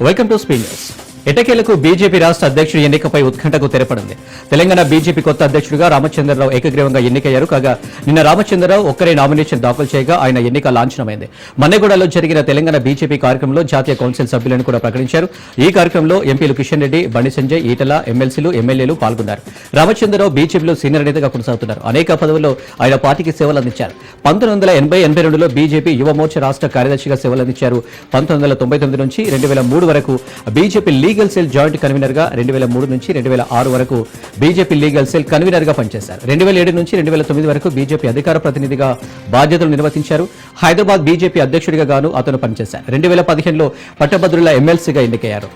Welcome to Spinners. ఎటకేలకు BJP రాష్ట్ర అధ్యక్షుడి ఎన్నికపై ఉత్కంఠకు తెరపడింది. తెలంగాణ బీజేపీ కొత్త అధ్యక్షుడిగా రామచంద్రరావు ఏకగ్రీవంగా ఎన్నికయ్యారు. కాగా నిన్న రామచంద్రరావు ఒక్కరే నామినేషన్ దాఖలు చేయగా ఆయన ఎన్నిక లాంఛనమైంది. మన్నెగూడలో జరిగిన తెలంగాణ బీజేపీ కార్యక్రమంలో జాతీయ కౌన్సిల్ సభ్యులను కూడా ప్రకటించారు. ఈ కార్యక్రమంలో ఎంపీలు కిషన్ రెడ్డి బండి సంజయ్ ఈటల ఎమ్మెల్సీలు ఎమ్మెల్యేలు పాల్గొన్నారు. రామచంద్రరావు బీజేపీలో సీనియర్ నేతగా కొనసాగుతున్నారు. అనేక పదవుల్లో ఆయన పార్టీకి సేవలు అందించారు. పంతొమ్మిది వందల ఎనభై ఎనభై రెండులో బీజేపీ యువ మోర్చా రాష్ట్ర కార్యదర్శిగా సేవలు అందించారు. పంతొమ్మిది వందల తొంభై తొమ్మిది నుంచి రెండు వేల మూడు వరకు బీజేపీ లీగల్ సెల్ జాయింట్ కన్వీనర్గా రెండు వేల మూడు నుంచి రెండు వేల ఆరు వరకు బీజేపీ లీగల్ సెల్ కన్వీనర్గా పనిచేశారు. రెండు వేల ఏడు నుంచి రెండు వేల తొమ్మిది వరకు బీజేపీ అధికార ప్రతినిధిగా బాధ్యతలు నిర్వర్తించారు. హైదరాబాద్ బీజేపీ అధ్యక్షుడిగా గాను అతను పనిచేశారు. రెండు వేల పదిహేనులో పట్టభద్రుల ఎమ్మెల్సీగా ఎన్నికయ్యారు.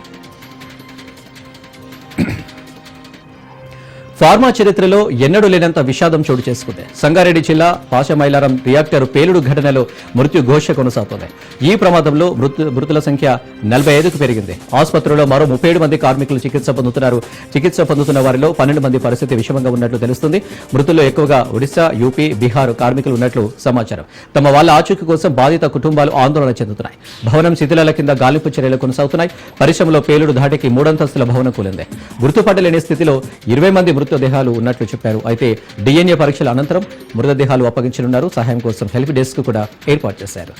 ఫార్మా చరిత్రలో ఎన్నడూ లేనంత విషాదం చోటు చేసుకుంది. సంగారెడ్డి జిల్లా పాశమైలారం రియాక్టర్ పేలుడు ఘటనలో మృత్యు ఘోష కొనసాగుతోంది. ఈ ప్రమాదంలో మృతు మృతుల సంఖ్య నలభై ఐదుకు పెరిగింది. ఆసుపత్రిలో మరో ముప్పై ఏడు మంది కార్మికులు చికిత్స పొందుతున్నారు. చికిత్స పొందుతున్న వారిలో పన్నెండు మంది పరిస్థితి విషమంగా ఉన్నట్లు తెలుస్తుంది. మృతుల్లో ఎక్కువగా ఒడిశా యూపీ బీహార్ కార్మికులు ఉన్నట్లు సమాచారం. తమ వాళ్ళ ఆచూకీ కోసం బాధిత కుటుంబాలు ఆందోళన చెందుతున్నాయి. భవనం శిథిలాల కింద గాలింపు చర్యలు కొనసాగుతున్నాయి. పరిశ్రమలో పేలుడు ధాటికి మూడంతస్తుల భవనం కూలింది. గుర్తుపట్టలేని స్థితిలో ఇరవై మంది మృతదేహాలు ఉన్నట్లు చెప్పారు. అయితే డిఎన్ఏ పరీక్షల అనంతరం మృతదేహాలు అప్పగించనున్నారు. సహాయం కోసం హెల్ప్ డెస్క్ కూడా ఏర్పాటు చేశారు.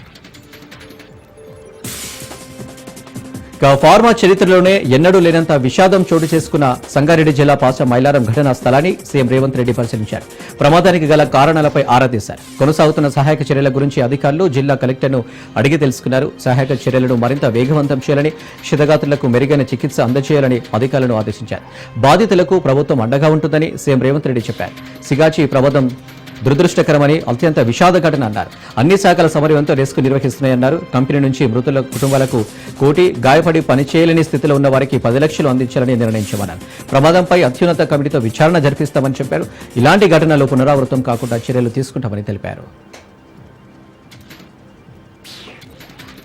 ఫార్మా చరిత్రలోనే ఎన్నడూ లేనంత విషాదం చోటు చేసుకున్న సంగారెడ్డి జిల్లా పాస మైలారం ఘటనా స్థలాన్ని సీఎం రేవంత్ రెడ్డి పరిశీలించారు. ప్రమాదానికి గల కారణాలపై ఆరా తీశారు. కొనసాగుతున్న సహాయక చర్యల గురించి అధికారులు జిల్లా కలెక్టర్ను అడిగి తెలుసుకున్నారు. సహాయక చర్యలను మరింత వేగవంతం చేయాలని క్షతగాత్రులకు మెరుగైన చికిత్స అందజేయాలని అధికారులను ఆదేశించారు. బాధితులకు ప్రభుత్వం అండగా ఉంటుందని సీఎం రేవంత్ రెడ్డి చెప్పారు. సిగాచి ప్రమాదం దురదృష్టకరమని అత్యంత విషాద ఘటన అన్నారు. అన్ని శాఖల సమన్వయంతో రెస్క్యూ నిర్వహిస్తున్నాయన్నారు. కంపెనీ నుంచి మృతుల కుటుంబాలకు కోటి గాయపడి పనిచేయలేని స్థితిలో ఉన్న వారికి పది లక్షలు అందించాలని నిర్ణయించమన్నారు. ప్రమాదంపై అత్యున్నత కమిటీతో విచారణ జరిపిస్తామని చెప్పారు. ఇలాంటి ఘటనలు పునరావృతం కాకుండా చర్యలు తీసుకుంటామని తెలిపారు.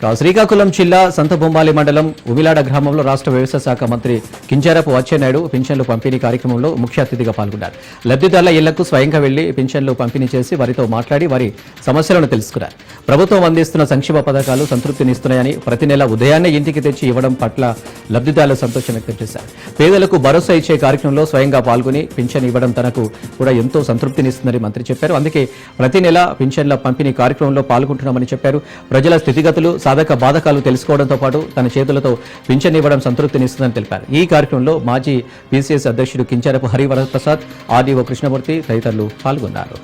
శ్రీకాకుళం జిల్లా సంతబొమ్మాలి మండలం ఉమిలాడ గ్రామంలో రాష్ట్ర వ్యవసాయ శాఖ మంత్రి కించారపు అచ్చెన్నాయుడు పింఛన్లు పంపిణీ కార్యక్రమంలో ముఖ్య అతిథిగా పాల్గొన్నారు. లబ్ధిదారుల ఇళ్ళకు స్వయంగా వెళ్ళి పింఛన్లు పంపిణీ చేసి వారితో మాట్లాడి వారి సమస్యలను తెలుసుకున్నారు. ప్రభుత్వం అందిస్తున్న సంక్షేమ పథకాలు సంతృప్తినిస్తున్నాయని ప్రతి నెల ఉదయాన్నే ఇంటికి తెచ్చి ఇవ్వడం పట్ల లబ్దిదారులు సంతోషం వ్యక్తం చేశారు. పేదలకు భరోసా ఇచ్చే కార్యక్రమంలో స్వయంగా పాల్గొని పింఛన్ ఇవ్వడం తనకు కూడా ఎంతో సంతృప్తినిస్తుందని మంత్రి చెప్పారు. అందుకే ప్రతి నెల పింఛన్ల పంపిణీ కార్యక్రమంలో పాల్గొంటున్నామని చెప్పారు. ప్రజల స్థితిగతులు సాధక బాధకాలు తెలుసుకోవడంతో పాటు తన చేతులతో పింఛన్ ఇవ్వడం సంతృప్తినిస్తుందని తెలిపారు. ఈ కార్యక్రమంలో మాజీ బీసీఎస్ అధ్యక్షుడు కించారపు హరివరప్రసాద్ ఆర్డీఓ కృష్ణమూర్తి తదితరులు పాల్గొన్నారు.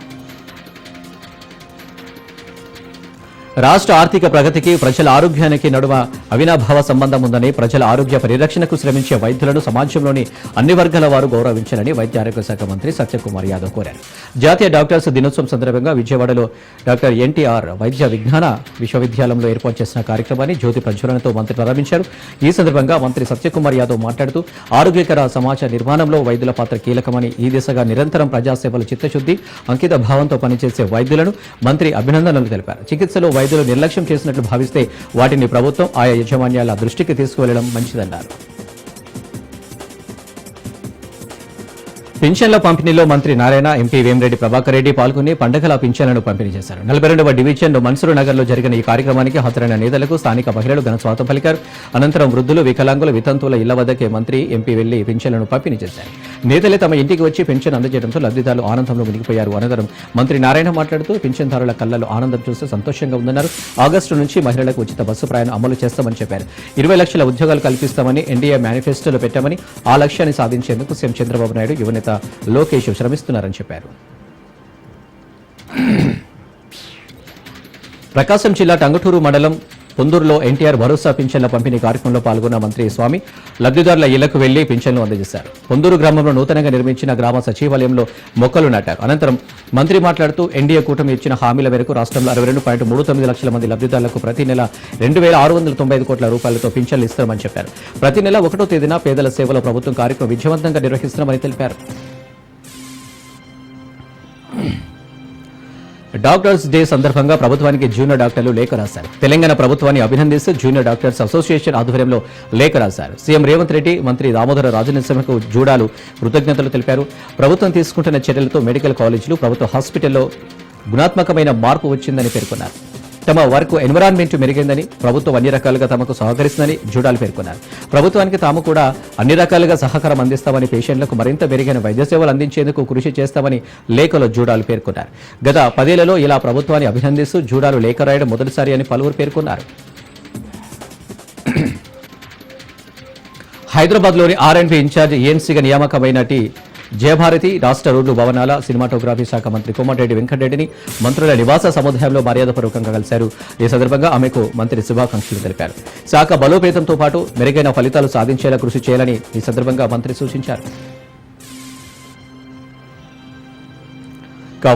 రాష్ట్ర ఆర్థిక ప్రగతికి ప్రజల ఆరోగ్యానికి నడుమ అవినాభావ సంబంధం ఉందని ప్రజల ఆరోగ్య పరిరక్షణకు శ్రమించే వైద్యులను సమాజంలోని అన్ని వర్గాల వారు గౌరవించాలని వైద్య ఆరోగ్య శాఖ మంత్రి సత్యకుమార్ యాదవ్ కోరారు. జాతీయ డాక్టర్స్ దినోత్సవం సందర్భంగా విజయవాడలో డాక్టర్ ఎన్టీఆర్ వైద్య విజ్ఞాన విశ్వవిద్యాలయంలో ఏర్పాటు చేసిన కార్యక్రమాన్ని జ్యోతి ప్రజ్వలనతో మంత్రి ప్రారంభించారు. ఈ సందర్భంగా మంత్రి సత్యకుమార్ యాదవ్ మాట్లాడుతూ ఆరోగ్యకర సమాజ నిర్మాణంలో వైద్యుల పాత్ర కీలకమని ఈ దిశగా నిరంతరం ప్రజాసేవలు చిత్తశుద్ది అంకిత భావంతో పనిచేసే వైద్యులను మంత్రి అభినందనలు తెలిపారు. చికిత్సలో వైద్యులు నిర్లక్ష్యం చేసినట్లు భావిస్తే వాటిని ప్రభుత్వం ఆయా యాజమాన్యాల దృష్టికి తీసుకువెళ్ళడం మంచిదన్నారు. పింఛన్ల పంపిణీలో మంత్రి నారాయణ ఎంపీ వేమిరెడ్డి ప్రభాకర్ రెడ్డి పాల్గొని పండగల పింఛన్లను పంపిణీ చేశారు. నలభై రెండవ డివిజన్ మన్సూరు నగర్లో జరిగిన ఈ కార్యక్రమానికి హాజరైన నేతలకు స్థానిక మహిళలు ఘన స్వాగతం పలికారు. అనంతరం వృద్ధులు వికలాంగులు వితంతువుల ఇళ్ళ వద్దకే మంత్రి ఎంపీ వెళ్ళి పింఛన్లను పంపిణీ చేశారు. నేతలే తమ ఇంటికి వచ్చి పింఛన్ అందజేయడంతో లబ్దిదారులు ఆనందంలో మునిగిపోయారు. అనంతరం మంత్రి నారాయణ మాట్లాడుతూ పింఛన్దారుల కళ్ళలో ఆనందం చూస్తే సంతోషంగా ఉందన్నారు. ఆగస్టు నుంచి మహిళలకు ఉచిత బస్సు ప్రయాణం అమలు చేస్తామని చెప్పారు. ఇరవై లక్షల ఉద్యోగాలు కల్పిస్తామని ఎన్డీఏ మేనిఫెస్టోలో పెట్టామని ఆ లక్ష్యాన్ని సాధించేందుకు సీఎం చంద్రబాబు నాయుడు యువనేత లోకేష్ శ్రమిస్తున్నారని చెప్పారు. ప్రకాశం జిల్లా టంగుటూరు మండలం పొందూరులో ఎన్టీఆర్ భరోసా పింఛన్ల పంపిణీ కార్యక్రమంలో పాల్గొన్న మంత్రి స్వామి లబ్ధిదారుల ఇళ్ళకు వెళ్ళి పింఛన్లు అందజేశారు. పొందూరు గ్రామంలో నూతనంగా నిర్మించిన గ్రామ సచివాలయంలో మొక్కలు నాటారు. అనంతరం మంత్రి మాట్లాడుతూ ఎన్డీఏ కూటమి ఇచ్చిన హామీల మేరకు రాష్ట్రంలో అరవై రెండు పాయింట్ మూడు తొమ్మిది లక్షల మంది లబ్ధిదారులకు ప్రతి నెల రెండు వేల ఆరు వందల తొంభై ఐదు కోట్ల రూపాయలతో పింఛన్లు ఇస్తామని చెప్పారు. ప్రతి నెల ఒకటో తేదీన పేదల సేవలో ప్రభుత్వం కార్యక్రమం విజయవంతంగా నిర్వహిస్తున్నామని తెలిపారు. డాక్టర్స్ డే సందర్భంగా ప్రభుత్వానికి జూనియర్ డాక్టర్లు లేఖ రాశారు. తెలంగాణ ప్రభుత్వాన్ని అభినందిస్తూ జూనియర్ డాక్టర్స్ అసోసియేషన్ ఆధ్వర్యంలో లేఖ రాశారు. సీఎం రేవంత్ రెడ్డి మంత్రి దామోదర రాజనరసింహకు జూడాలు కృతజ్ఞతలు తెలిపారు. ప్రభుత్వం తీసుకుంటున్న చర్యలతో మెడికల్ కాలేజీలు ప్రభుత్వ హాస్పిటల్లో గుణాత్మకమైన మార్పు వచ్చిందని పేర్కొన్నారు. తమ వర్క్ ఎన్విరాన్మెంట్ మెరుగైందని ప్రభుత్వం అన్ని రకాలుగా తమకు సహకరిస్తుందని జూడాలు పేర్కొన్నారు. ప్రభుత్వానికి తాము కూడా అన్ని రకాలుగా సహకారం అందిస్తామని పేషెంట్లకు మరింత మెరుగైన వైద్య సేవలు అందించేందుకు కృషి చేస్తామని లేఖలో జూడాలు పేర్కొన్నారు. గత పదేళ్ళలో ఇలా ప్రభుత్వాన్ని అభినందిస్తూ జూడాలు లేఖ రాయడం మొదటిసారి అని పలువురు పేర్కొన్నారు. హైదరాబాద్లోని ఆర్ఎండ్పీ ఇన్ఛార్జ్ ఏఎంసీగా నియామకమైనటి జయభారతి రాష్ట్ర రోడ్లు భవనాల సినిమాటోగ్రఫీ శాఖ మంత్రి కోమటిరెడ్డి వెంకటరెడ్డిని మంత్రుల నివాస సముదాయంలో మర్యాదపూర్వకంగా కలిశారు. ఈ సందర్భంగా ఆమెకు మంత్రి శుభాకాంక్షలు తెలిపారు. శాఖ బలోపేతంతో పాటు మెరుగైన ఫలితాలు సాధించేలా కృషి చేయాలని ఈ సందర్భంగా మంత్రి సూచించారు.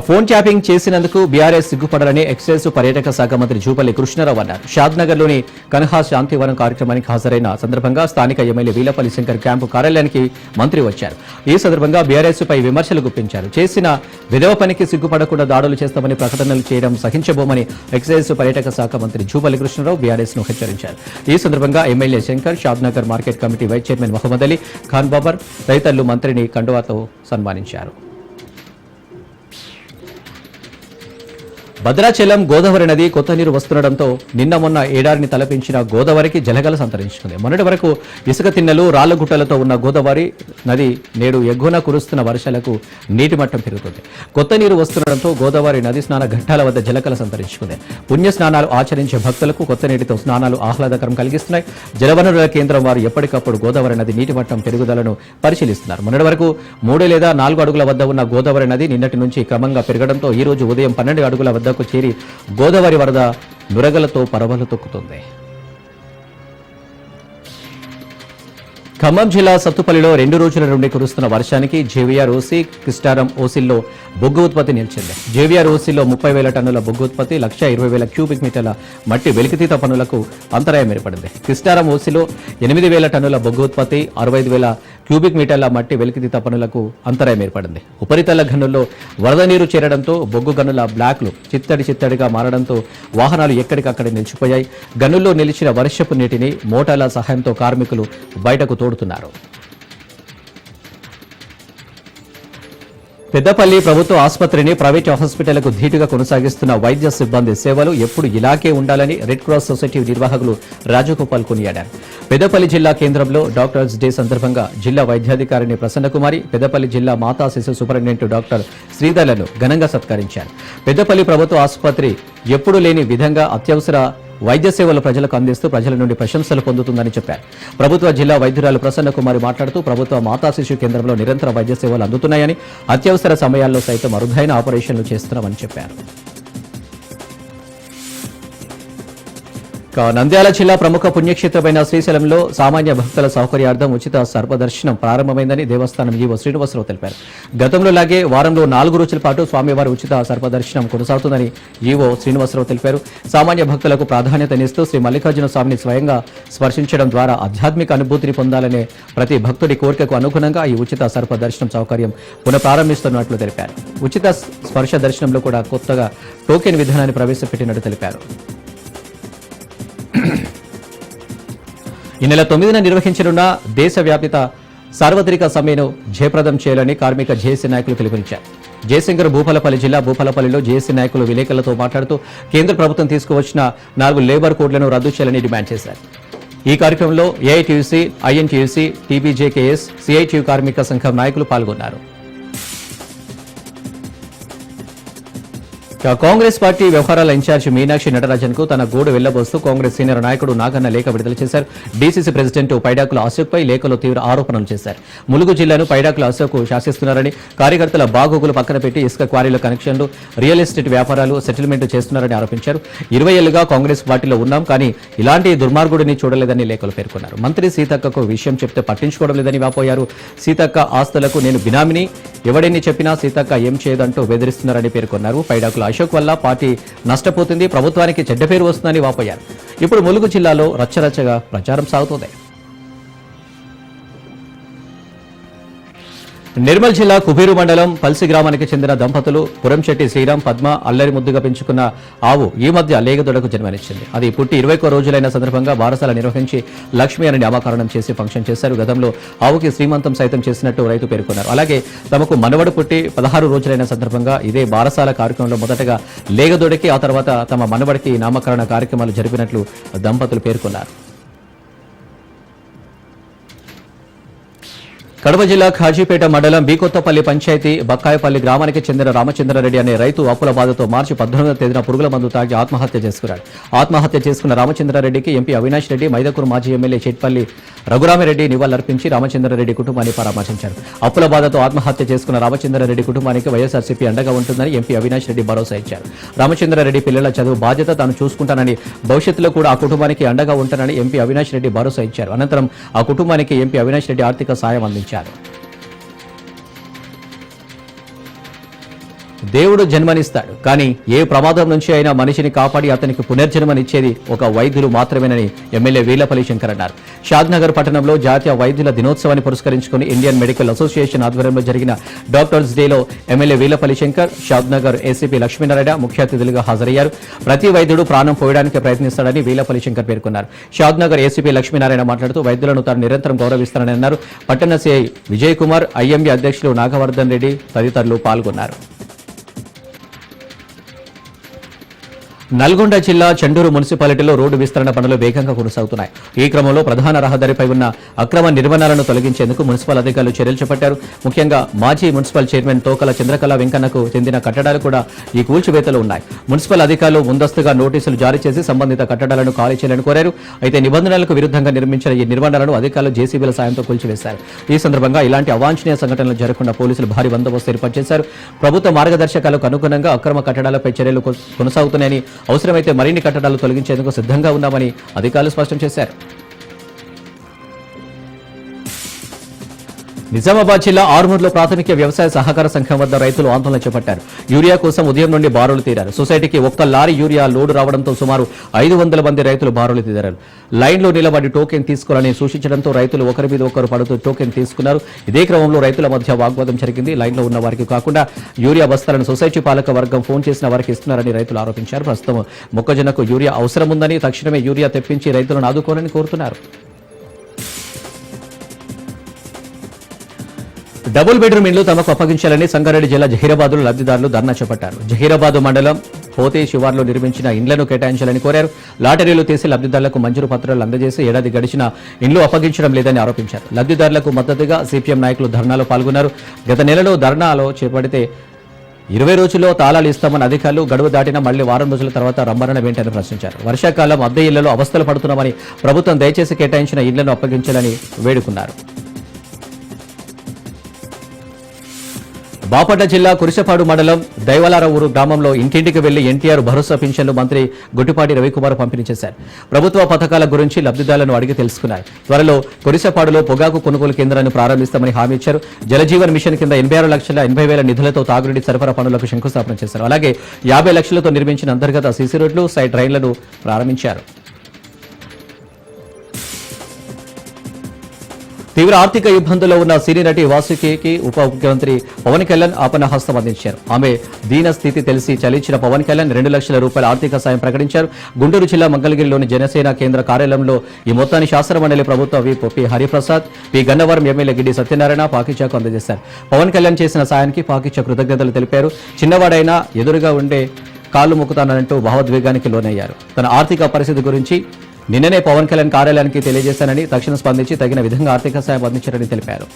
ఫోన్ ట్యాపింగ్ చేసినందుకు బీఆర్ఎస్ సిగ్గుపడాలని ఎక్సైజ్ పర్యాటక శాఖ మంత్రి జూపల్లి కృష్ణారావు అన్నారు. షాద్నగర్లోని కన్హా శాంతివనం కార్యక్రమానికి హాజరైన సందర్భంగా స్థానిక ఎమ్మెల్యే వీలపల్లి శంకర్ క్యాంపు కార్యాలయానికి మంత్రి వచ్చారు. ఈ సందర్భంగా బీఆర్ఎస్ పై విమర్శలు గుప్పించారు. చేసిన విధవ పనికి సిగ్గుపడకుండా దాడులు చేస్తామని ప్రకటనలు చేయడం సహించబోమని ఎక్సైజ్ పర్యాటక శాఖ మంత్రి జూపల్లి కృష్ణారావు బీఆర్ఎస్ను హెచ్చరించారు. ఈ సందర్భంగా MLA Shankar Shadnagar market committee vice chairman Mohammed Ali Khan Babar తదితరులు మంత్రిని కండువాతో సన్మానించారు. భద్రాచలం గోదావరి నది కొత్త నీరు వస్తుండటంతో నిన్న మొన్న ఏడారిని తలపించిన గోదావరికి జలగల సంతరించుకుంది. మొన్నటి వరకు ఇసుక తిన్నెలు రాళ్ళగుట్టలతో ఉన్న గోదావరి నది నేడు ఎగ్గున కురుస్తున్న వర్షాలకు నీటి మట్టం పెరుగుతుంది. కొత్త నీరు వస్తుండటంతో గోదావరి నది స్నాన ఘట్టాల వద్ద జలకల సంతరించుకుంది. పుణ్య స్నానాలు ఆచరించే భక్తులకు కొత్త నీటితో స్నానాలు ఆహ్లాదకరం కలిగిస్తున్నాయి. జలవనరుల కేంద్రం వారు ఎప్పటికప్పుడు గోదావరి నది నీటి మట్టం పెరుగుదలను పరిశీలిస్తున్నారు. మొన్నటి వరకు మూడు లేదా నాలుగు అడుగుల వద్ద ఉన్న గోదావరి నది నిన్నటి నుంచి క్రమంగా పెరగడంతో ఈ రోజు ఉదయం పన్నెండు అడుగుల వద్ద వద్దకు చేరి గోదావరి వరద నురగలతో పరవలు తొక్కుతుంది. ఖమ్మం జిల్లా సత్తుపల్లిలో రెండు రోజుల నుండి కురుస్తున్న వర్షానికి జేవీఆర్ ఓసీ కిస్టారం ఓసిల్లో బొగ్గు ఉత్పత్తి నిలిచింది. జేవీఆర్ ఓసీలో ముప్పై వేల టన్నుల బొగ్గు ఉత్పత్తి లక్ష ఇరవై వేల క్యూబిక్ మీటర్ల మట్టి వెలికితీత పనులకు అంతరాయం ఏర్పడింది. కిస్టారం ఓసీలో ఎనిమిది వేల టన్నుల బొగ్గు ఉత్పత్తి అరవై వేల క్యూబిక్ మీటర్ల మట్టి వెలికితీత పనులకు అంతరాయం ఏర్పడింది. ఉపరితల గనుల్లో వరద నీరు చేరడంతో బొగ్గు గనుల బ్లాక్లు చిత్తడి చిత్తడిగా మారడంతో వాహనాలు ఎక్కడికక్కడ నిలిచిపోయాయి. గనుల్లో నిలిచిన వర్షపు నీటిని మోటార్ల సహాయంతో కార్మికులు బయటకు తోడుతున్నారు. పెద్దపల్లి ప్రభుత్వ ఆసుపత్రిని ప్రైవేట్ హాస్పిటళ్ళకు ధీటుగా కొనసాగిస్తున్న వైద్య సిబ్బంది సేవలు ఎప్పుడు ఇలాగే ఉండాలని రెడ్ క్రాస్ సొసైటీ నిర్వాహకులు రాజగోపాల్ కొనియాడారు. పెద్దపల్లి జిల్లా కేంద్రంలో డాక్టర్స్ డే సందర్భంగా జిల్లా వైద్యాధికారిని ప్రసన్నకుమారి పెద్దపల్లి జిల్లా మాతా శిశు సూపరింటెండెంట్ డాక్టర్ శ్రీధర్లను ఘనంగా సత్కరించారు. పెద్దపల్లి ప్రభుత్వ ఆసుపత్రి ఎప్పుడు లేని విధంగా అత్యవసర వైద్య సేవలు ప్రజలకు అందిస్తూ ప్రజల నుండి ప్రశంసలు పొందుతుందని చెప్పారు. ప్రభుత్వ జిల్లా వైద్యురాలు ప్రసన్న కుమారి మాట్లాడుతూ ప్రభుత్వ మాతా శిశు కేంద్రంలో నిరంతర వైద్య సేవలు అందుతున్నాయని అత్యవసర సమయాల్లో సైతం అరుదైన ఆపరేషన్లు చేస్తున్నామని చెప్పారు. నంద్యాల జిల్లా ప్రముఖ పుణ్యక్షేత్రమైన శ్రీశైలంలో సామాన్య భక్తుల సౌకర్యార్థం ఉచిత సర్పదర్శనం ప్రారంభమైందని దేవస్థానం ఈవో శ్రీనివాసరావు తెలిపారు. గతంలో లాగే వారంలో నాలుగు రోజుల పాటు స్వామివారి ఉచిత సర్పదర్శనం కొనసాగుతుందని ఈవో శ్రీనివాసరావు తెలిపారు. సామాన్య భక్తులకు ప్రాధాన్యతనిస్తూ శ్రీ మల్లికార్జున స్వామిని స్వయంగా స్పర్శించడం ద్వారా ఆధ్యాత్మిక అనుభూతిని పొందాలనే ప్రతి భక్తుడి కోరికకు అనుగుణంగా ఈ ఉచిత సర్పదర్శనం సౌకర్యం పునఃప్రారంభిస్తున్నట్లు తెలిపారు. ఉచిత స్పర్శ దర్శనంలో కూడా కొత్తగా టోకెన్ విధానాన్ని ప్రవేశపెట్టినట్టు తెలిపారు. ఈ నెల తొమ్మిదిన నిర్వహించనున్న దేశవ్యాప్త సార్వత్రిక సమ్మెను జయప్రదం చేయాలని కార్మిక జేఏసీ నాయకులు పిలుపునిచ్చారు. జయశంకర్ భూపాలపల్లి జిల్లా భూపాలపల్లిలో జేఏసీ నాయకులు విలేకరులతో మాట్లాడుతూ కేంద్ర ప్రభుత్వం తీసుకువచ్చిన నాలుగు లేబర్ కోడ్లను రద్దు చేయాలని డిమాండ్ చేశారు. ఈ కార్యక్రమంలో ఏఐటీయూసీ ఐఎన్టీయూసీ టీబీజేకేఎస్ సిఐటియు కార్మిక సంఘం నాయకులు పాల్గొన్నారు. కాంగ్రెస్ పార్టీ వ్యవహారాల ఇన్ఛార్జ్ మీనాక్షి నటరాజన్కు తన గూడు వెళ్ళబోస్తూ కాంగ్రెస్ సీనియర్ నాయకుడు నాగన్న లేఖ విడుదల చేశారు. డీసీసీ ప్రెసిడెంట్ పైడాకుల అశోక్పై లేఖలో తీవ్ర ఆరోపణలు చేశారు. ములుగు జిల్లాను పైడాకుల అశోక్ శాసిస్తున్నారని కార్యకర్తల బాగోగులు పక్కన పెట్టి ఇసుక క్వారీల కనెక్షన్లు రియల్ ఎస్టేట్ వ్యాపారాలు సెటిల్మెంట్ చేస్తున్నారని ఆరోపించారు. ఇరవై ఏళ్ళుగా కాంగ్రెస్ పార్టీలో ఉన్నాం కానీ ఇలాంటి దుర్మార్గుడిని చూడలేదని లేఖలు పేర్కొన్నారు. మంత్రి సీతక్కకు విషయం చెప్తే పట్టించుకోవడం లేదని వాపోయారు. సీతక్క ఆస్తులకు నేను బినామిని ఎవడెన్ని చెప్పినా సీతక్క ఏం చేయదంటూ బెదిరిస్తున్నారని పేర్కొన్నారు. పైడాకుల అశోక్ వల్ల పార్టీ నష్టపోతుంది ప్రభుత్వానికి చెడ్డ పేరు వస్తుందని వాపోయారు. ఇప్పుడు ములుగు జిల్లాలో రచ్చరచ్చగా ప్రచారం సాగుతోంది. నిర్మల్ జిల్లా కుబీరు మండలం పల్సి గ్రామానికి చెందిన దంపతులు పురంశెట్టి శ్రీరామ్ పద్మ అల్లరి ముద్దుగా పెంచుకున్న ఆవు ఈ మధ్య లేగదొడకు జన్మనిచ్చింది. అది పుట్టి ఇరవై రోజులైన సందర్భంగా బారసాల నిర్వహించి లక్ష్మి అని నామకరణం చేసి ఫంక్షన్ చేశారు. గతంలో ఆవుకి శ్రీమంతం సైతం చేసినట్టు రైతు పేర్కొన్నారు. అలాగే తమకు మనవడు పుట్టి పదహారు రోజులైన సందర్భంగా ఇదే బారసాల కార్యక్రమంలో మొదటగా లేగదొడికి ఆ తర్వాత తమ మనవడికి నామకరణ కార్యక్రమాలు జరిపినట్లు దంపతులు పేర్కొన్నారు. కడప జిల్లా ఖాజీపేట మండలం బీకొత్తపల్లి పంచాయతీ బక్కాయపల్లి గ్రామానికి చెందిన రామచంద్రారెడ్డి అనే రైతు అప్పుల బాధతో మార్చి పద్దెనిమిదవ తేదీన పురుగుల మందు తాగి ఆత్మహత్య చేసుకున్నాడు. ఆత్మహత్య చేసుకున్న రామచంద్రారెడ్డికి ఎంపీ అవినాష్ రెడ్డి మైదకూరు మాజీ ఎమ్మెల్యే చెట్పల్లి రఘురామిరెడ్డి నివాళులర్పించి రామచంద్రారెడ్డి కుటుంబాన్ని పరామర్శించారు. అప్పుల బాధతో ఆత్మహత్య చేసుకున్న రామచంద్రారెడ్డి కుటుంబానికి వైఎస్ఆర్సీపీ అండగా ఉంటుందని ఎంపీ అవినాష్ రెడ్డి భరోసా ఇచ్చారు. రామచంద్రారెడ్డి పిల్లల చదువు బాధ్యత తాను చూసుకుంటానని భవిష్యత్తులో కూడా ఆ కుటుంబానికి అండగా ఉంటానని ఎంపీ అవినాష్ రెడ్డి భరోసా ఇచ్చారు. అనంతరం ఆ కుటుంబానికి ఎంపీ అవినాష్ రెడ్డి ఆర్థిక సాయం అందించారు. escuchado. దేవుడు జన్మనిస్తాడు. కానీ ఏ ప్రమాదం నుంచి అయినా మనిషిని కాపాడి అతనికి పునర్జన్మనిచ్చేది ఒక వైద్యులు మాత్రమేనని ఎమ్మెల్యే వీలపల్లి శంకర్ అన్నారు. షాద్నగర్ పట్టణంలో జాతీయ వైద్యుల దినోత్సవాన్ని పురస్కరించుకుని ఇండియన్ మెడికల్ అసోసియేషన్ ఆధ్వర్యంలో జరిగిన డాక్టర్స్ డేలో ఎమ్మెల్యే వీలపల్లి శంకర్ షాద్నగర్ ఏసీపీ లక్ష్మీనారాయణ ముఖ్య అతిథులుగా హాజరయ్యారు. ప్రతి వైద్యుడు ప్రాణం పోయడానికి ప్రయత్నిస్తాడని వీలపల్లి శంకర్ పేర్కొన్నారు. షాద్నగర్ ఏసీపీ లక్ష్మీనారాయణ మాట్లాడుతూ వైద్యులను తాను నిరంతరం గౌరవిస్తానని అన్నారు. పట్టణ సిఐ విజయ్ కుమార్ ఐఎంఏ అధ్యక్షులు నాగవర్ధన్ రెడ్డి తదితరులు పాల్గొన్నారు. నల్గొండ జిల్లా చండూరు మున్సిపాలిటీలో రోడ్డు విస్తరణ పనులు వేగంగా కొనసాగుతున్నాయి. ఈ క్రమంలో ప్రధాన రహదారిపై ఉన్న అక్రమ నిర్మాణాలను తొలగించేందుకు మున్సిపల్ అధికారులు చర్యలు చేపట్టారు. ముఖ్యంగా మాజీ మున్సిపల్ చైర్మన్ తోకల చంద్రకళ వెంకన్నకు చెందిన కట్టడాలు కూడా ఈ కూల్చివేతలు ఉన్నాయి. మున్సిపల్ అధికారులు ముందస్తుగా నోటీసులు జారీ చేసి సంబంధిత కట్టడాలను ఖాళీ చేయాలని కోరారు. అయితే నిబంధనలకు విరుద్ధంగా నిర్మించిన ఈ నిర్మాణాలను అధికారులు జేసీబీల సాయంతో కూల్చివేశారు. ఈ సందర్భంగా ఇలాంటి అవాంఛనీయ సంఘటనలు జరగకుండా పోలీసులు భారీ బందోబస్తు ఏర్పాటు చేశారు. ప్రభుత్వ మార్గదర్శకాలకు అనుగుణంగా అక్రమ కట్టడాలపై చర్యలు కొనసాగుతున్నాయని అవసరమైతే మరిన్ని కట్టడాలు తొలగించేందుకు సిద్ధంగా ఉన్నామని అధికారులు స్పష్టం చేశారు. నిజామాబాద్ జిల్లా ఆర్మూర్లో ప్రాథమిక వ్యవసాయ సహకార సంఘం వద్ద రైతులు ఆందోళన చేపట్టారు. యూరియా కోసం ఉదయం నుండి బారులు తీరారు. సొసైటీకి ఒక్క లారీ యూరియా లోడు రావడంతో సుమారు ఐదు వందల మంది రైతులు బారులు తీరారు. లైన్లో నిలబడి టోకెన్ తీసుకోవాలని సూచించడంతో రైతులు ఒకరి మీద ఒకరు పడుతూ టోకెన్ తీసుకున్నారు. ఇదే క్రమంలో రైతుల మధ్య వాగ్వాదం జరిగింది. లైన్లో ఉన్న వారికి కాకుండా యూరియా బస్తాలను సొసైటీ పాలక వర్గం ఫోన్ చేసిన వారికి ఇస్తున్నారని రైతులు ఆరోపించారు. ప్రస్తుతం మొక్కజొన్నకు యూరియా అవసరం ఉందని తక్షణమే యూరియా తెప్పించి రైతులను ఆదుకోవాలని కోరుతున్నారు. డబుల్ బెడ్రూమ్ ఇండ్లు తమకు అప్పగించాలని సంగారెడ్డి జిల్లా జహీరాబాద్లో లబ్ధిదారులు ధర్నా చేపట్టారు. జహీరాబాద్ మండలం పోతే శివార్లో నిర్మించిన ఇండ్లను కేటాయించాలని కోరారు. లాటరీలు తీసి లబ్ధిదారులకు మంజూరు పత్రాలు అందజేసి ఏడాది గడిచిన ఇండ్లు అప్పగించడం లేదని ఆరోపించారు. లబ్ధిదారులకు మద్దతుగా సిపిఎం నాయకులు ధర్నాలో పాల్గొన్నారు. గత నెలలో ధర్నాలో చేపడితే ఇరవై రోజుల్లో తాళాలు ఇస్తామని అధికారులు గడువు దాటిన మళ్ళీ వారం రోజుల తర్వాత రమ్మరణ ఏంటని ప్రశ్నించారు. వర్షాకాలం అద్దె ఇళ్ళలో అవస్థలు పడుతున్నామని ప్రభుత్వం దయచేసి కేటాయించిన ఇళ్ళను అప్పగించాలని వేడుకున్నారు. బాపట్ల జిల్లా కురిసపాడు మండలం దైవలారవూరు గ్రామంలో ఇంటింటికి వెళ్ళి ఎన్టీఆర్ భరోసా పింఛన్లు మంత్రి గుట్టిపాటి రవికుమార్ పంపిణీ చేశారు ప్రభుత్వ పథకాల గురించి లబ్ధిదారులను అడిగి తెలుసుకున్నారు త్వరలో కురిసపాడులో పొగాకు కొనుగోలు కేంద్రాన్ని ప్రారంభిస్తామని హామీ ఇచ్చారు. జలజీవన్ మిషన్ కింద ఎనభై ఆరు లక్షల ఎనభై వేల నిధులతో తాగునీటి సరఫరా పనులకు శంకుస్థాపన చేశారు. అలాగే యాభై లక్షలతో నిర్మించిన అంతర్గత సీసీ రోడ్లు సైడ్ రైళ్ళను ప్రారంభించారు. తీవ్ర ఆర్థిక ఇబ్బందుల్లో ఉన్న సినీ నటి వాసుకికి ఉప ముఖ్యమంత్రి పవన్ కళ్యాణ్ ఆపన్న హస్తం అందించారు. ఆమె దీన స్థితి తెలిసి చలించిన పవన్ కళ్యాణ్ రెండు లక్షల రూపాయల ఆర్థిక సాయం ప్రకటించారు. గుంటూరు జిల్లా మంగళగిరిలోని జనసేన కేంద్ర కార్యాలయంలో ఈ మొత్తాన్ని శాసనమండలి ప్రభుత్వ whip P Hariprasad P Gannavaram MLA Giddi Satyanarayana పాకిచాకు అందజేశారు. పవన్ కళ్యాణ్ చేసిన సాయానికి పాకిచా కృతజ్ఞతలు తెలిపారు. చిన్నవాడైనా ఎదురుగా ఉండే కాళ్ళు మొక్కుతానంటూ భావోద్వేగానికి లోనయ్యారు. తన ఆర్థిక పరిస్థితి గురించి నిన్ననే పవన్ కళ్యాణ్ కార్యాలయానికి తెలియజేశానని తక్షణం స్పందించి తగిన విధంగా ఆర్థిక సాయం అందించారని తెలిపారు.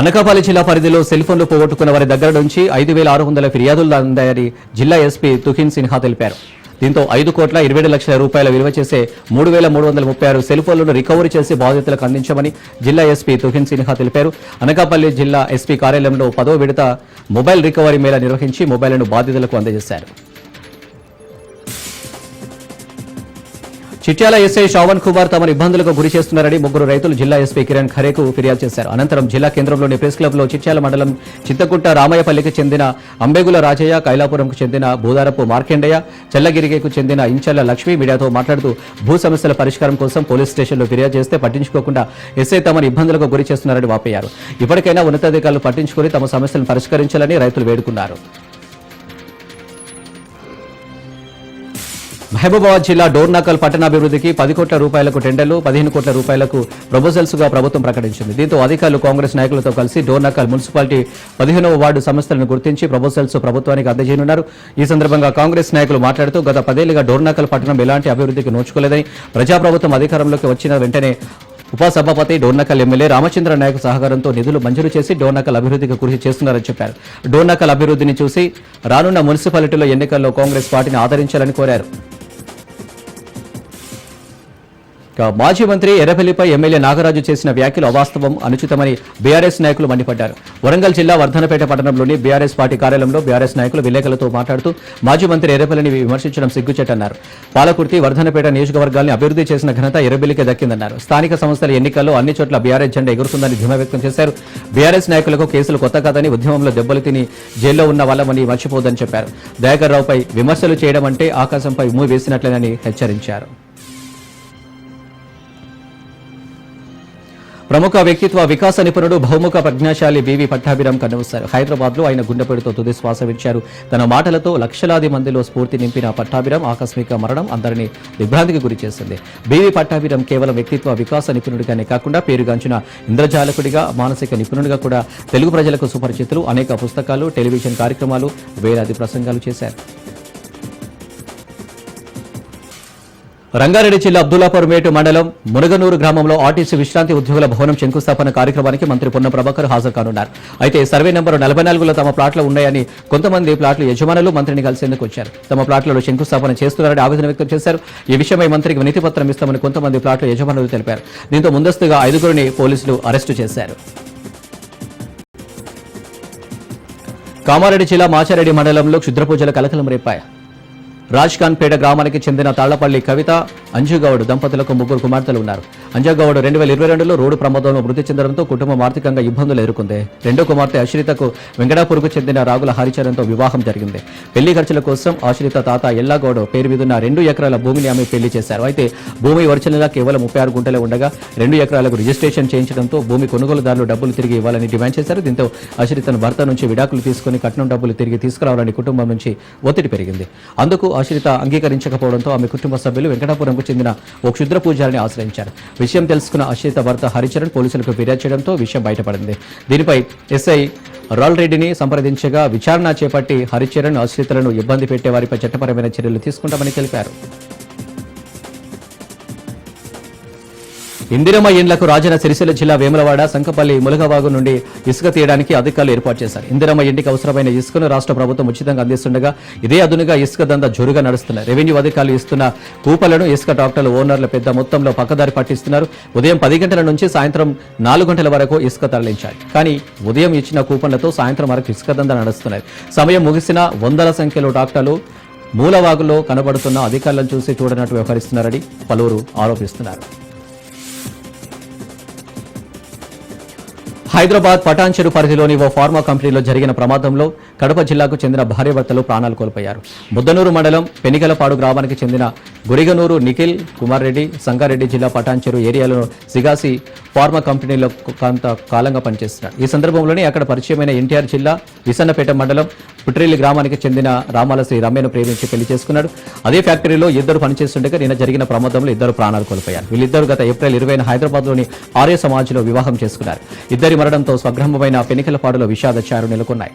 అనకాపల్లి జిల్లా పరిధిలో సెల్ ఫోన్లు పోగొట్టుకున్న వారి దగ్గర నుంచి ఐదు వేల ఆరు వందల ఫిర్యాదులు అందాయని జిల్లా ఎస్పీ తుహిన్ సిన్హా తెలిపారు. దీంతో ఐదు కోట్ల ఇరవై లక్షల రూపాయల విలువ చేసే మూడు వేల మూడు వందల ముప్పై ఆరు సెల్ ఫోన్లను రికవరీ చేసి బాధితులకు అందించామని జిల్లా ఎస్పీ తుహిన్ సిన్హా తెలిపారు. అనకాపల్లి జిల్లా ఎస్పీ కార్యాలయంలో పదో విడత మొబైల్ రికవరీ మేళా నిర్వహించి మొబైల్ను బాధితులకు అందజేశారు. చిట్యాల ఎస్ఐ శ్రావణ్ కుమార్ తమను ఇబ్బందులకు గురి చేస్తున్నారని ముగ్గురు రైతులు జిల్లా ఎస్పీ కిరణ్ ఖరేకు ఫిర్యాదు చేశారు. అనంతరం జిల్లా కేంద్రంలోని ప్రెస్ క్లబ్లో చిట్యాల మండలం చింతకుంట రామయ్యపల్లికి చెందిన అంబేగుల రాజయ్య కైలాపురంకు చెందిన భూదారపు మార్కెండయ్య చెల్లగిరిగేకు చెందిన ఇంచల్ల లక్ష్మి మీడియాతో మాట్లాడుతూ భూ సమస్యల పరిష్కారం కోసం పోలీస్ స్టేషన్లో ఫిర్యాదు చేస్తే పట్టించుకోకుండా ఎస్ఐ తమను ఇబ్బందులకు గురి చేస్తున్నారని వాపోయారు. ఇప్పటికైనా ఉన్నతాధికారులు పట్టించుకుని తమ సమస్యలను పరిష్కరించాలని రైతులు వేడుకున్నారు. మహబూబాబాద్ జిల్లా డోర్నాకల్ పట్టణాభివృద్ధికి పది కోట్ల రూపాయలకు టెండర్లు పదిహేను కోట్ల రూపాయలకు ప్రపోజల్స్గా ప్రభుత్వం ప్రకటించింది. దీంతో అధికారులు కాంగ్రెస్ నాయకులతో కలిసి డోర్నాకల్ మున్సిపాలిటీ పదిహేనవ వార్డు సంస్థలను గుర్తించి ప్రపోజల్స్ ప్రభుత్వానికి అందజేయనున్నారు. ఈ సందర్భంగా కాంగ్రెస్ నాయకులు మాట్లాడుతూ గత పదేళ్ళుగా డోర్నాకల్ పట్టణం ఎలాంటి అభివృద్ధికి నోచుకోలేదని ప్రజాప్రభుత్వం అధికారంలోకి వచ్చిన వెంటనే ఉపసభాపతి డోర్నకల్ ఎమ్మెల్యే రామచంద్ర నాయక్ సహకారంతో నిధులు మంజూరు చేసి డోర్నకల్ అభివృద్ధికి కృషి చేస్తున్నారని చెప్పారు. డోర్నకల్ అభివృద్ధిని చూసి రానున్న మున్సిపాలిటీలో ఎన్నికల్లో కాంగ్రెస్ పార్టీని ఆదరించాలని కోరారు. మాజీ మంత్రి ఎర్రపల్లిపై ఎమ్మెల్యే నాగరాజు చేసిన వ్యాఖ్యలు అవాస్తవం అనుచితమని బీఆర్ఎస్ నాయకులు మండిపడ్డారు. వరంగల్ జిల్లా వర్ధనపేట పట్టణంలోని బీఆర్ఎస్ పార్టీ కార్యాలయంలో బీఆర్ఎస్ నాయకులు విలేకరులతో మాట్లాడుతూ మాజీ మంత్రి ఎర్రపల్లిని విమర్శించడం సిగ్గుచేటన్నారు పాలకుర్తి వర్ధనపేట నియోజకవర్గాల్ని అభివృద్ధి చేసిన ఘనత ఎర్రబెల్లికే దక్కిందన్నారు. స్థానిక సంస్థల ఎన్నికల్లో అన్ని చోట్ల బీఆర్ఎస్ జెండా ఎగురుతుందని ధీమా వ్యక్తం చేశారు. బీఆర్ఎస్ నాయకులకు కేసులు కొత్త కాదని ఉద్యమంలో దెబ్బలు తిని జైల్లో ఉన్న వాళ్ళమని మర్చిపోదని చెప్పారు. దయాకర్ రావుపై విమర్శలు చేయడం అంటే ఆకాశంపై ఉమ్ము వేసినట్లేనని హెచ్చరించారు. ప్రముఖ వ్యక్తిత్వ వికాస నిపుణుడు బహుముఖ ప్రజ్ఞాశాలి బీవీ పట్టాభిరామ్ కన్నుమూశారు హైదరాబాద్లో ఆయన గుండెపోటుతో తుది శ్వాస విడిచారు. తన మాటలతో లక్షలాది మందిలో స్ఫూర్తి నింపిన పట్టాభిరామ్ ఆకస్మిక మరణం అందరినీ దిగ్భ్రాంతికి గురి చేసింది. బీవీ పట్టాభిరామ్ కేవలం వ్యక్తిత్వ వికాస నిపుణుడిగానే కాకుండా పేరుగాంచిన ఇంద్రజాలకుడిగా మానసిక నిపుణుడిగా కూడా తెలుగు ప్రజలకు సుపరిచితులు అనేక పుస్తకాలు టెలివిజన్ కార్యక్రమాలు వేలాది ప్రసంగాలు చేశారు. రంగారెడ్డి జిల్లా అబ్దుల్లాపూర్ మేటు మండలం మునగనూరు గ్రామంలో ఆర్టీసీ విశ్రాంతి ఉద్యోగుల భవనం శంకుస్థాపన కార్యక్రమానికి మంత్రి పొన్న ప్రభాకర్ హాజరు కానున్నారు. అయితే సర్వే నెంబరు నలభై నాలుగులో తమ ప్లాట్లు ఉన్నాయని కొంతమంది ప్లాట్ల యజమానులు మంత్రిని కలిసేందుకు వచ్చారు. తమ ప్లాట్లలో శంకుస్థాపన చేస్తున్నారని ఆవేదన వ్యక్తం చేశారు. ఈ విషయమై మంత్రికి వినతి పత్రం ఇస్తామని కొంతమంది ప్లాట్ల యజమానులు తెలిపారు. దీంతో ముందస్తుగా ఐదుగురిని పోలీసులు అరెస్టు చేశారు. కామారెడ్డి జిల్లా మాచారెడ్డి మండలంలో క్షుద్రపూజల కలకలం రేపాయి. రాజ్ఖాన్పేట గ్రామానికి చెందిన తాళ్ళపల్లి కవిత అంజుగౌడ్ దంపతులకు ముగ్గురు కుమార్తెలు ఉన్నారు. అంజుగౌడ్ రెండు వేల ఇరవై రెండులో రోడ్డు ప్రమాదంలో మృతి చెందడంతో కుటుంబం ఆర్థికంగా ఇబ్బందులు ఎదుర్కొంది. రెండో కుమార్తె అశ్రితకు వెంకటాపూర్కు చెందిన రాగుల హరిచరణ్తో వివాహం జరిగింది. పెళ్ళి ఖర్చుల కోసం ఆశ్రిత తాత ఎల్లాగౌడ్ పేరు మీదున్న రెండు ఎకరాల భూమిని ఆమె పెళ్ళి చేశారు. అయితే భూమి ఒరిజినల్గా కేవలం ముప్పై ఆరు గుంటలే ఉండగా రెండు ఎకరాలకు రిజిస్ట్రేషన్ చేయించడంతో భూమి కొనుగోలుదారులు డబ్బులు తిరిగి ఇవ్వాలని డిమాండ్ చేశారు. దీంతో అశ్రితను భర్త నుంచి విడాకులు తీసుకుని కట్నం డబ్బులు తిరిగి తీసుకురావాలని కుటుంబం నుంచి ఒత్తిడి పెరిగింది. అందుకు ఆశ్రిత అంగీకరించకపోవడంతో ఆమె కుటుంబ సభ్యులు వెంకటాపురంకు చెందిన ఓ క్షుద్ర పూజారిని ఆశ్రయించారు. విషయం తెలుసుకున్న ఆశ్రిత భర్త హరిచరణ్ పోలీసులకు ఫిర్యాదు చేయడంతో విషయం బయటపడింది. దీనిపై ఎస్ఐ రాల్ రెడ్డిని సంప్రదించగా విచారణ చేపట్టి హరిచరణ్ ఆశ్రితలను ఇబ్బంది పెట్టే వారిపై చట్టపరమైన చర్యలు తీసుకుంటామని తెలిపారు. ఇందిరమ్మ ఇండ్లకు రాజన సిరిసిల్ల జిల్లా వేములవాడ సంకపల్లి ములగవాగు నుండి ఇసుక తీయడానికి అధికారులు ఏర్పాటు చేశారు. ఇందిరమ్మ ఇంటికి అవసరమైన ఇసుకను రాష్ట్ర ప్రభుత్వం ఉచితంగా అందిస్తుండగా ఇదే అదునుగా ఇసుక దంద జోరుగా నడుస్తున్నాయి. రెవెన్యూ అధికారులు ఇస్తున్న కూపలను ఇసుక డాక్టర్లు ఓనర్లు పెద్ద మొత్తంలో పక్కదారి పట్టిస్తున్నారు. ఉదయం పది గంటల నుంచి సాయంత్రం నాలుగు గంటల వరకు ఇసుక తరలించారు కానీ ఉదయం ఇచ్చిన కూపన్లతో సాయంత్రం వరకు ఇసుక దంద నడుస్తున్నాయి. సమయం ముగిసిన వందల సంఖ్యలో డాక్టర్లు మూలవాగులో కనబడుతున్న అధికారులను చూసి చూడనట్టు వ్యవహరిస్తున్నారని పలువురు ఆరోపిస్తున్నారు. హైదరాబాద్ పటాన్చెరు పరిధిలోని ఓ ఫార్మా కంపెనీలో జరిగిన ప్రమాదంలో కడప జిల్లాకు చెందిన భార్యభర్తలు ప్రాణాలు కోల్పోయారు. బుద్ధనూరు మండలం పెనికలపాడు గ్రామానికి చెందిన గురిగనూరు నిఖిల్ కుమార్ రెడ్డి సంగారెడ్డి జిల్లా పటాన్చెరు ఏరియాలో సిగాసి ఫార్మా కంపెనీలో కొంత కాలంగా పనిచేస్తున్నారు. ఈ సందర్భంలోనే అక్కడ పరిచయమైన ఎన్టీఆర్ జిల్లా విసన్నపేట మండలం పుట్రేలి గ్రామానికి చెందిన రామాల శ్రీ రమ్యను ప్రేమించి పెళ్ళి చేసుకున్నాడు. అదే ఫ్యాక్టరీలో ఇద్దరు పనిచేస్తుండగా నిన్న జరిగిన ప్రమాదంలో ఇద్దరు ప్రాణాలు కోల్పోయారు. వీళ్ళిద్దరు గత ఏప్రిల్ ఇరవైన హైదరాబాద్లోని ఆర్య సమాజ్లో వివాహం చేసుకున్నారు. ఇద్దరి మరణంతో స్వగ్రామమైన పెనికలపాడులో విషాద చారు నెలకొన్నాయి.